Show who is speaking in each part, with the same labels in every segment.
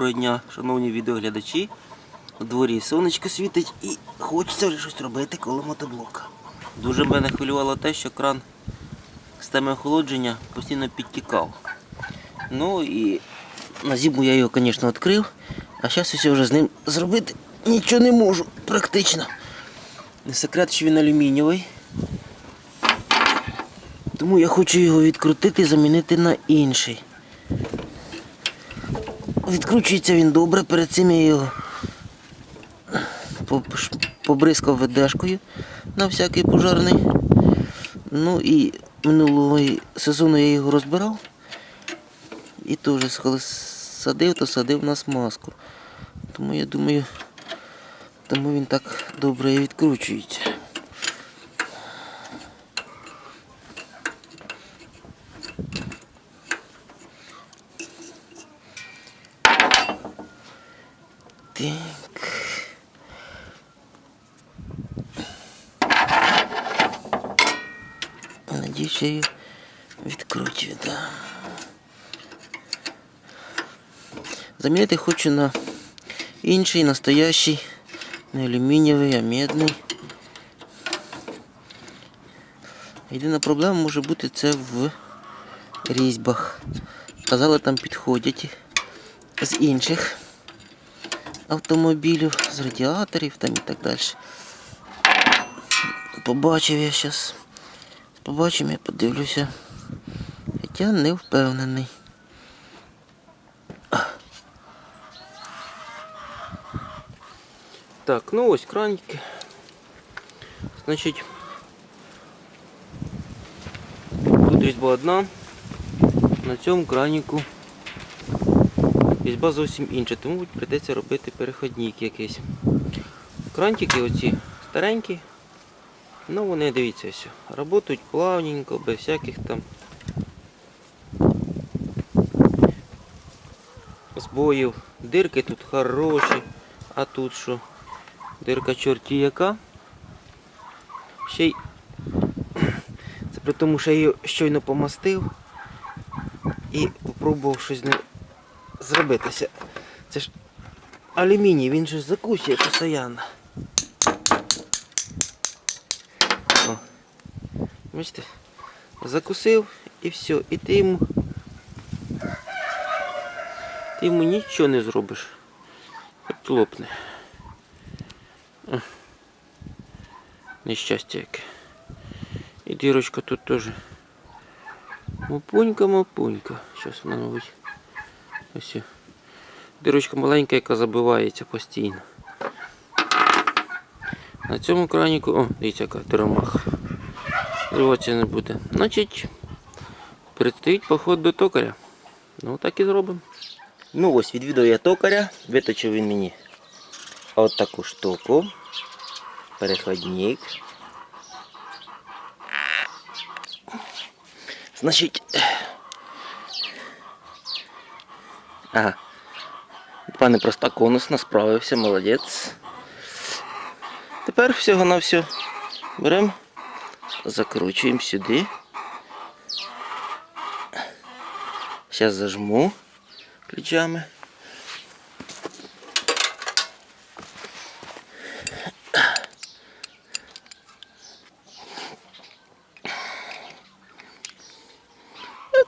Speaker 1: Доброго дня, шановні відеоглядачі. У дворі сонечко світить і хочеться вже щось робити коло мотоблока. Дуже мене хвилювало те, що кран системи охолодження постійно підтікав. Ну і на зиму я його, звісно, відкрив, а зараз усе вже з ним зробити нічого не можу практично. Не секрет, що він алюмінієвий. Тому я хочу його відкрутити і замінити на інший. Відкручується він добре, перед цим я його побризкав ведешкою на всякий пожарний. Ну і минулого сезону я його розбирав і теж коли садив, то садив на смазку. Тому я думаю, тому він так добре відкручується. Так. Що її відкручую, да. Замінити хочу на інший, настоящий, не алюмінієвий, а медний. Єдина проблема може бути це в різьбах. Казали, там підходять з інших автомобілів, з радіаторів там і так далі. Побачив я зараз. Побачимо, я подивлюся. Хоча не впевнений. Так, ну ось краники. Значить, тут різьба одна. На цьому краніку різьба зовсім інша, тому прийдеться робити переходник якийсь. Крантики оці старенькі, ну вони дивіться ось, працюють плавненько, без всяких там збоїв. Дирки тут хороші, а тут що? Дирка чорті яка. Ще й це при тому, що я її щойно помастив і попробував щось ним зробитися. Це ж алюміній, він же ж закусує постійно. Бачите? Закусив і все. І ти йому. Ти йому нічого не зробиш. От лопне. О. Нещастя яке. І дірочка тут теж. Мапунька, мапунька. Зараз вона, мабуть. Ось. Дирочка маленька, яка забивається постійно. На цьому краніку... О, дивіться, яка теромах. Зриватися не буде. Значить, предстоїть поход до токаря. Ну так і зробимо. Ну ось, відвідав я токаря, виточив він мені от таку штуку. Переходник. Значить. Ага. Пане проста конусно справився, молодець. Тепер всього на все беремо, закручуємо сюди. Зараз зажму ключами.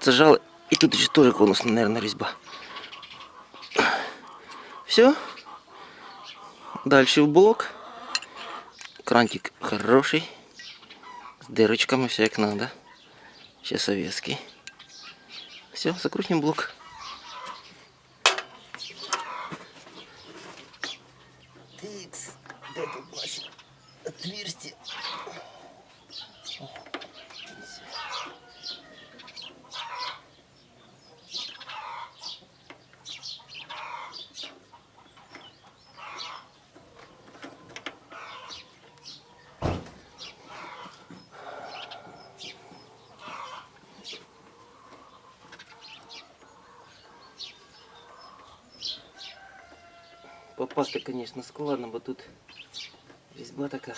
Speaker 1: Зажали. І тут ще теж конусна, наверное, різьба. Все. Дальше в блок. Крантик хороший. Дырочками, все как надо. Сейчас советский. Все, закрутим блок. попасти, конечно, складно, бы тут різьба така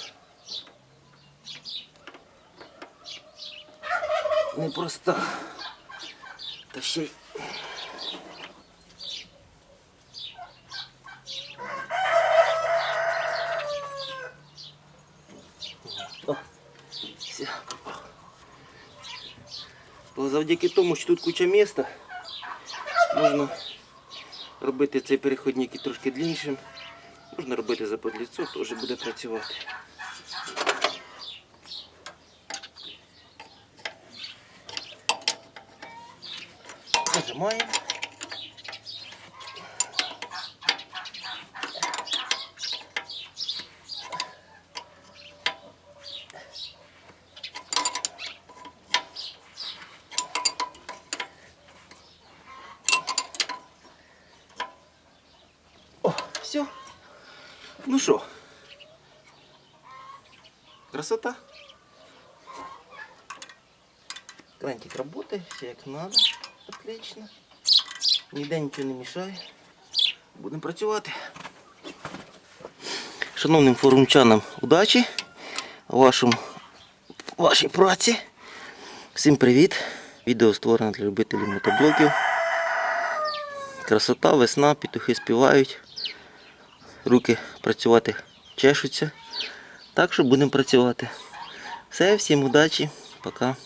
Speaker 1: непроста. Та ще й все, попав. Бо завдяки тому, що тут куча міста, можна... робити цей переходник і трошки дліншим. Можна робити заподліцо, теж буде працювати. Нажимаємо. О, все. Ну що? Красота. Крантик работает, все як надо. Отлично. Ніде нічого не мішає. Будемо працювати. Шановним форумчанам удачі у вашому, вашій праці. Всім привіт! Відео створено для любителів мотоблоків. Красота, весна, петухи співають. Руки працювати чешуться. Так що будемо працювати. Все, всім удачі, пока.